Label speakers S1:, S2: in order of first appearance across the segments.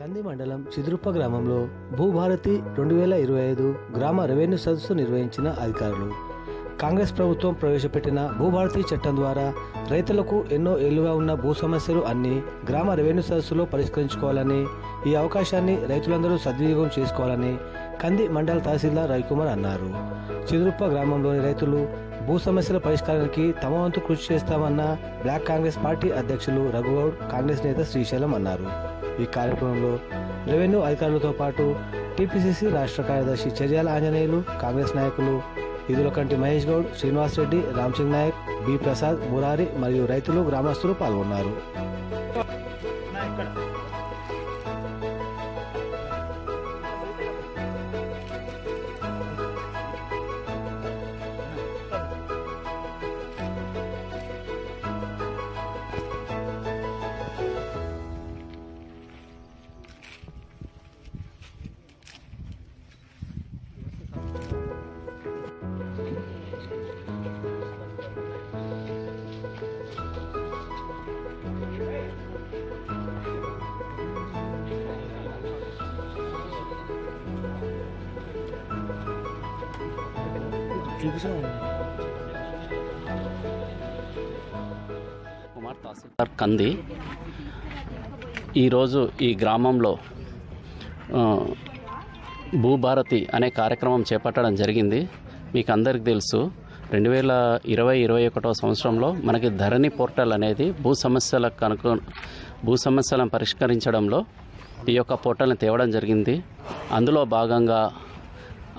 S1: కంది మండలం చిదురుప్ప గ్రామంలో భూభారతి రెండు వేల ఇరవై ఐదు గ్రామ రెవెన్యూ సదస్సు నిర్వహించిన అధికారులు. కాంగ్రెస్ ప్రభుత్వం ప్రవేశపెట్టిన భూభారతి చట్టం ద్వారా రైతులకు ఎన్నో ఏళ్ళుగా ఉన్న భూ సమస్యలు అన్ని గ్రామ రెవెన్యూ సదస్సులో పరిష్కరించుకోవాలని ఈ అవకాశాన్ని రైతులందరూ సద్వినియోగం చేసుకోవాలని కంది మండల తహసీల్దార్ రవికుమార్ అన్నారు. చిదురుప్ప గ్రామంలోని రైతులు భూ సమస్యల పరిష్కారానికి తమ వంతు కృషి చేస్తామన్న బ్లాక్ కాంగ్రెస్ పార్టీ అధ్యక్షులు రఘుగౌడ్ కాంగ్రెస్ నేత శ్రీశైలం అన్నారు. ఈ కార్యక్రమంలో రెవెన్యూ అధికారులతో పాటు టీపీసీసీ రాష్ట్ర కార్యదర్శి చర్యాల ఆంజనేయులు కాంగ్రెస్ నాయకులు ఇదులకంటి మహేష్ గౌడ్ శ్రీనివాస్ రెడ్డి రామ్సింగ్ నాయక్ బి ప్రసాద్ మురారి మరియు రైతులు గ్రామస్తులు పాల్గొన్నారు.
S2: కుమార్ తహసీల్దార్ కంది. ఈరోజు ఈ గ్రామంలో భూభారతి అనే కార్యక్రమం చేపట్టడం జరిగింది. మీకు అందరికీ తెలుసు రెండు వేల ఇరవై ఇరవై ఒకటో సంవత్సరంలో మనకి ధరణి పోర్టల్ అనేది భూ సమస్యల కనుక భూ సమస్యలను పరిష్కరించడంలో ఈ యొక్క పోర్టల్ని తేవడం జరిగింది. అందులో భాగంగా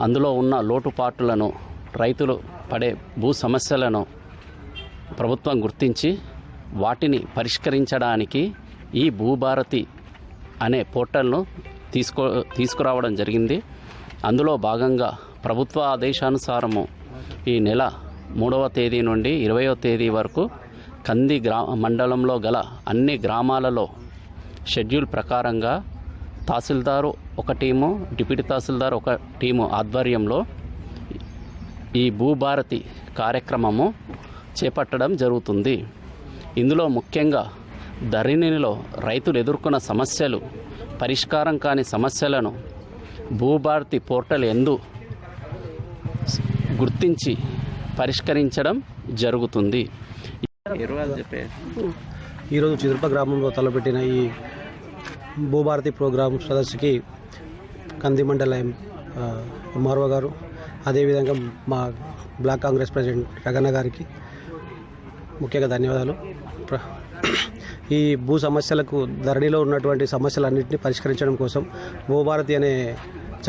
S2: అందులో ఉన్న లోటుపాట్లను రైతులు పడే భూ సమస్యలను ప్రభుత్వం గుర్తించి వాటిని పరిష్కరించడానికి ఈ భూభారతి అనే పోర్టల్ను తీసుకో తీసుకురావడం జరిగింది. అందులో భాగంగా ప్రభుత్వ ఆదేశానుసారము ఈ నెల మూడవ తేదీ నుండి ఇరవయో తేదీ వరకు కంది గ్రా మండలంలో గల అన్ని గ్రామాలలో షెడ్యూల్ ప్రకారంగా తహసీల్దారు ఒక టీము డిప్యూటీ తహసీల్దార్ ఒక టీము ఆధ్వర్యంలో ఈ భూభారతి కార్యక్రమము చేపట్టడం జరుగుతుంది. ఇందులో ముఖ్యంగా ధరణిలో రైతులు ఎదుర్కొన్న సమస్యలు పరిష్కారం కాని సమస్యలను భూభారతి పోర్టల్ ఎందు గుర్తించి పరిష్కరించడం జరుగుతుంది.
S1: ఈరోజు చిదుర్ప గ్రామంలో తలపెట్టిన ఈ భూభారతి ప్రోగ్రాం సదస్సుకి కంది మండల ఎంఆర్ఓ గారు అదేవిధంగా మా బ్లాక్ కాంగ్రెస్ ప్రెసిడెంట్ రగన్న గారికి ముఖ్యంగా ధన్యవాదాలు. ప్ర- ఈ భూ సమస్యలకు ధరణిలో ఉన్నటువంటి సమస్యలన్నింటినీ పరిష్కరించడం కోసం భూభారతి అనే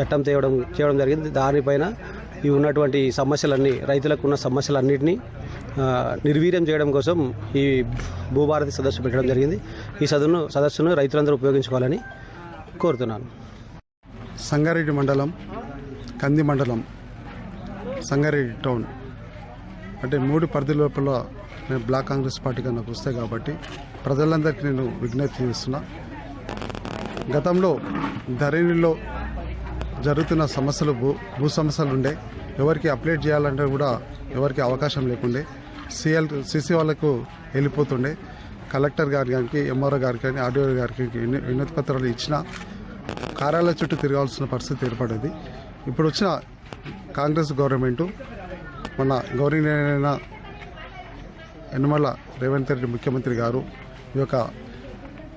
S1: చట్టం తేవడం చేయడం జరిగింది. దానిపైన ఈ ఉన్నటువంటి సమస్యలన్నీ రైతులకు ఉన్న సమస్యలన్నింటినీ నిర్వీర్యం చేయడం కోసం ఈ భూభారతి సదస్సు పెట్టడం జరిగింది. ఈ సదను సదస్సును రైతులందరూ ఉపయోగించుకోవాలని కోరుతున్నాను.
S3: సంగారెడ్డి మండలం కంది మండలం సంగారెడ్డి టౌన్. అంటే మూడు పరిధి లోపల నేను బ్లాక్ కాంగ్రెస్ పార్టీగా నాకు వస్తాయి కాబట్టి ప్రజలందరికీ నేను విజ్ఞప్తి చేస్తున్నా. గతంలో ధరణిలో జరుగుతున్న సమస్యలు భూ భూ సమస్యలు ఉండే ఎవరికి అప్డేట్ చేయాలంటే కూడా ఎవరికి అవకాశం లేకుండే సిఎల్ సీసీ వాళ్ళకు వెళ్ళిపోతుండే. కలెక్టర్ గారి గారికి ఎంఆర్ఓ గారికి కానీ ఆర్డీఓ గారికి విన- వినతి పత్రాలు ఇచ్చిన కార్యాలయ చుట్టూ తిరగాల్సిన పరిస్థితి ఏర్పడేది. ఇప్పుడు వచ్చిన కాంగ్రెస్ గవర్నమెంటు మన గౌరవనీయులైన యనమల రేవంత్ రెడ్డి ముఖ్యమంత్రి గారు ఈ యొక్క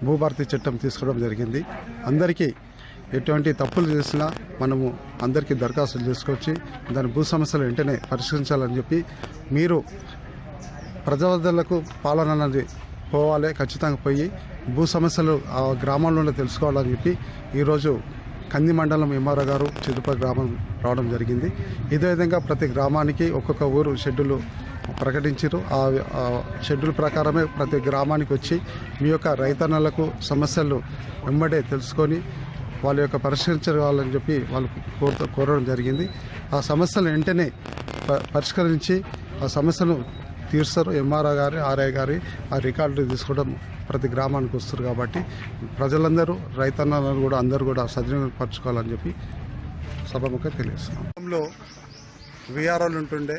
S3: భూభారతి చట్టం తీసుకోవడం జరిగింది. అందరికీ ఎటువంటి తప్పులు చేసినా మనము అందరికీ దరఖాస్తులు చేసుకోవచ్చు దాని భూ సమస్యలు వెంటనే పరిష్కరించాలని చెప్పి మీరు ప్రజలకు పాలన అనేది పోవాలి ఖచ్చితంగా పోయి భూ సమస్యలు ఆ గ్రామాల్లోనే తెలుసుకోవాలని చెప్పి ఈరోజు కంది మండలం ఎంఆర్ఓ గారు చిరుప గ్రామం రావడం జరిగింది. ఇదే విధంగా ప్రతి గ్రామానికి ఒక్కొక్క ఊరు షెడ్యూల్ ప్రకటించారు ఆ షెడ్యూల్ ప్రకారమే ప్రతి గ్రామానికి వచ్చి మీ యొక్క రైతన్నలకు సమస్యలు వెంబడే తెలుసుకొని వాళ్ళ యొక్క పరిష్కరించాలని చెప్పి వాళ్ళు కోరుతూ కోరడం జరిగింది. ఆ సమస్యలు వెంటనే ప- పరిష్కరించి ఆ సమస్యను తీరుస్తారు ఎంఆర్ఓ గారి ఆర్ఐ గారి ఆ రికార్డు తీసుకోవడం ప్రతి గ్రామానికి వస్తారు కాబట్టి ప్రజలందరూ రైతన్నలను కూడా అందరూ కూడా సద్వినియోగపరచుకోవాలని చెప్పి సభముఖ తెలియజేస్తున్నాంలో విఆర్ఓలు ఉంటుండే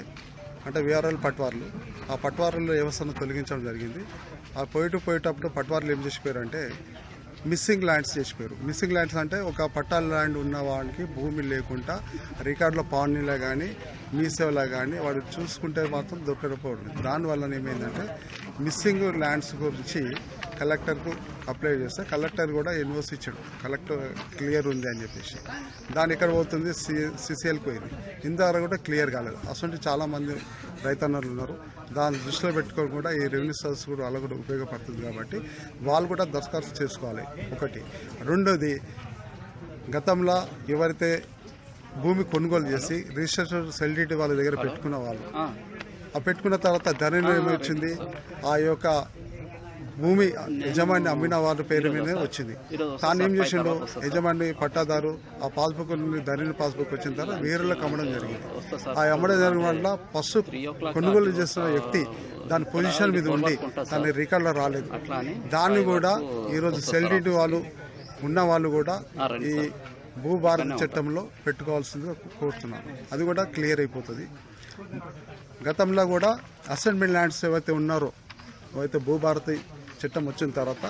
S3: అంటే విఆర్ఓలు పట్వార్లు. ఆ పట్వార్ల వ్యవస్థను తొలగించడం జరిగింది. ఆ పోయిటు పోయేటప్పుడు పట్వార్లు ఏం చేసిపోయారంటే మిస్సింగ్ ల్యాండ్స్ చేసిపోయారు. మిస్సింగ్ ల్యాండ్స్ అంటే ఒక పట్టాల ల్యాండ్ ఉన్న వాడికి భూమి లేకుండా రికార్డులో పావనీలో కానీ మీసేవలో కానీ వాడు చూసుకుంటే మాత్రం దొరకకపోవడం. దానివల్ల ఏమైందంటే మిస్సింగ్ ల్యాండ్స్ గురించి కలెక్టర్కు అప్లై చేస్తే కలెక్టర్ కూడా ఎన్ఓసి ఇచ్చాడు. కలెక్టర్ క్లియర్ ఉంది అని చెప్పేసి. దాని ఎక్కడ పోతుంది? సి సిసిఎల్కి పోయింది. ఇంతవరకు కూడా క్లియర్ కాలేదు. అసలు చాలా మంది రైతన్నలు ఉన్నారు. దాన్ని దృష్టిలో పెట్టుకొని కూడా ఈ రెవెన్యూ సర్వీస్ కూడా వాళ్ళకు కూడా ఉపయోగపడుతుంది కాబట్టి వాళ్ళు కూడా దరఖాస్తు చేసుకోవాలి. ఒకటి. రెండోది గతంలో ఎవరైతే భూమి కొనుగోలు చేసి రిజిస్ట్రేషన్ సెల్డిటీ వాళ్ళ దగ్గర పెట్టుకున్న వాళ్ళు ఆ. పెట్టుకున్న తర్వాత ధరని ఏమొచ్చింది ఆ యొక్క భూమి యజమాని అమ్మిన వారి పేరు మీదనే వచ్చింది. తాను ఏం చేసిండు యజమాని పట్టాదారు ఆ పాస్బుక్ ధరణి పాస్బుక్ వచ్చిన తర్వాత వేరేలకు అమ్మడం జరిగింది. ఆ అమ్మడం జరగడం వల్ల ఫస్ట్ కొనుగోలు చేస్తున్న వ్యక్తి దాని పొజిషన్ మీద ఉండి దాని రికార్డులో రాలేదు. దాన్ని కూడా ఈరోజు సెల్డిటీ వాళ్ళు ఉన్న వాళ్ళు కూడా ఈ భూభారత చట్టంలో పెట్టుకోవాల్సిందిగా కోరుతున్నాను. అది కూడా క్లియర్ అయిపోతుంది. గతంలో కూడా అసైన్మెంట్ ల్యాండ్స్ ఏవైతే ఉన్నారో ఏవైతే భూభారతి చట్టం వచ్చిన తర్వాత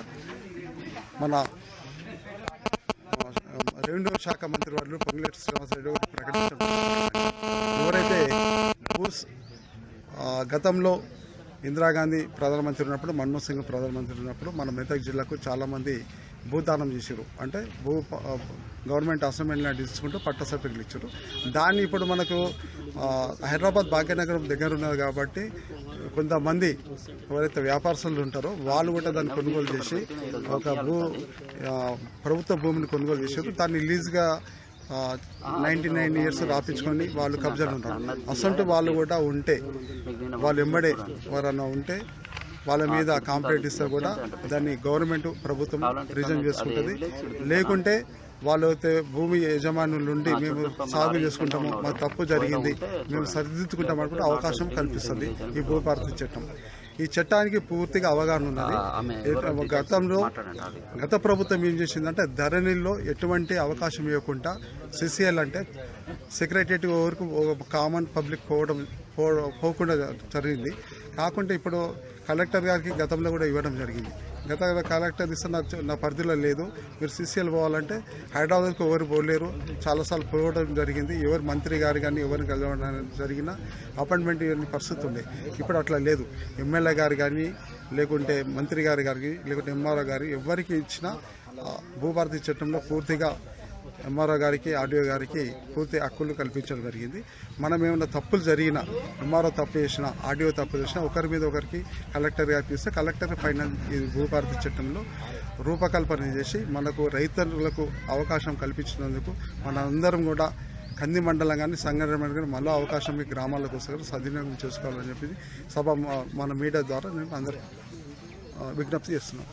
S3: మన రెవెన్యూ శాఖ మంత్రి వాళ్ళు పొంగులేటి శ్రీనివాసరెడ్డి గారు ప్రకటించడం ఎవరైతే భూస్ గతంలో ఇందిరాగాంధీ ప్రధానమంత్రి ఉన్నప్పుడు మన్మోహన్ సింగ్ ప్రధానమంత్రి ఉన్నప్పుడు మన మెదక్ జిల్లాకు చాలామంది భూదానం చేశారు. అంటే భూ గవర్నమెంట్ అసైన్మెంట్ లాంటి తీసుకుంటూ పట్ట సర్టిఫికెట్లు ఇచ్చారు. దాన్ని ఇప్పుడు మనకు హైదరాబాద్ భాగ్యనగరం దగ్గర ఉన్నది కాబట్టి కొంతమంది ఎవరైతే వ్యాపారస్తులు ఉంటారో వాళ్ళు కూడా దాన్ని కొనుగోలు చేసి ఒక భూ ప్రభుత్వ భూమిని కొనుగోలు చేశారు దాన్ని లీజ్గా నైంటీ నైన్ ఇయర్స్ రాపించుకొని వాళ్ళు కబ్జాలు ఉంటారు. అసలు వాళ్ళు కూడా ఉంటే వాళ్ళు ఎంబడే ఎవరన్నా ఉంటే వాళ్ళ మీద కాంప్లైంట్ ఇస్తే కూడా దాన్ని గవర్నమెంట్ ప్రభుత్వం రిజైన్ చేసుకుంటుంది. లేకుంటే వాళ్ళు అయితే భూమి యజమానుల నుండి మేము సాగు చేసుకుంటాము మా తప్పు జరిగింది మేము సరిదిద్దుకుంటాం అనుకుంటే అవకాశం కల్పిస్తుంది ఈ భూభారతి చట్టం. ఈ చట్టానికి పూర్తిగా అవగాహన ఉన్నది. గతంలో గత ప్రభుత్వం ఏం చేసిందంటే ధరణిలో ఎటువంటి అవకాశం ఇవ్వకుండా సిసిఎల్ అంటే సెక్రటరియట్ వరకు కామన్ పబ్లిక్ పోవడం పో- పోకుండా జరిగింది. కాకుంటే ఇప్పుడు కలెక్టర్ గారికి గతంలో కూడా ఇవ్వడం జరిగింది. గత కలెక్టర్ ఇస్తే నా నా పరిధిలో లేదు. మీరు సీసీఎల్ పోవాలంటే హైదరాబాద్కు ఎవరు పోలేరు. చాలాసార్లు పోవడం జరిగింది. ఎవరు మంత్రి గారు కానీ ఎవరిని కలవడం జరిగిన అపాయింట్మెంట్ ఇవన్నీ పరిస్థితి ఉండే. ఇప్పుడు అట్లా లేదు. ఎమ్మెల్యే గారు కానీ లేకుంటే మంత్రి గారు గారికి లేకుంటే ఎంఆర్ఓ గారు ఎవరికి ఇచ్చినా భూభారతి చట్టంలో పూర్తిగా ఎంఆర్ఓ గారికి ఆర్డీఓ గారికి పూర్తి హక్కులు కల్పించడం జరిగింది. మనం ఏమైనా తప్పులు జరిగినా ఎంఆర్ఓ తప్పు చేసినా ఆర్డీఓ తప్పు చేసినా ఒకరి మీద ఒకరికి కలెక్టర్ గారికి ఇస్తే కలెక్టర్ ఫైనల్ ఈ భూభారతి చట్టంలో రూపకల్పన చేసి మనకు రైతులకు అవకాశం కల్పించినందుకు మనందరం కూడా కంది మండలం కానీ సంగారెడ్డి మండలం కానీ మళ్ళీ అవకాశం ఈ గ్రామాలకు వస్తే సద్వినియోగం చేసుకోవాలని చెప్పి సభ మన మీడియా ద్వారా నేను అందరూ విజ్ఞప్తి చేస్తున్నాం.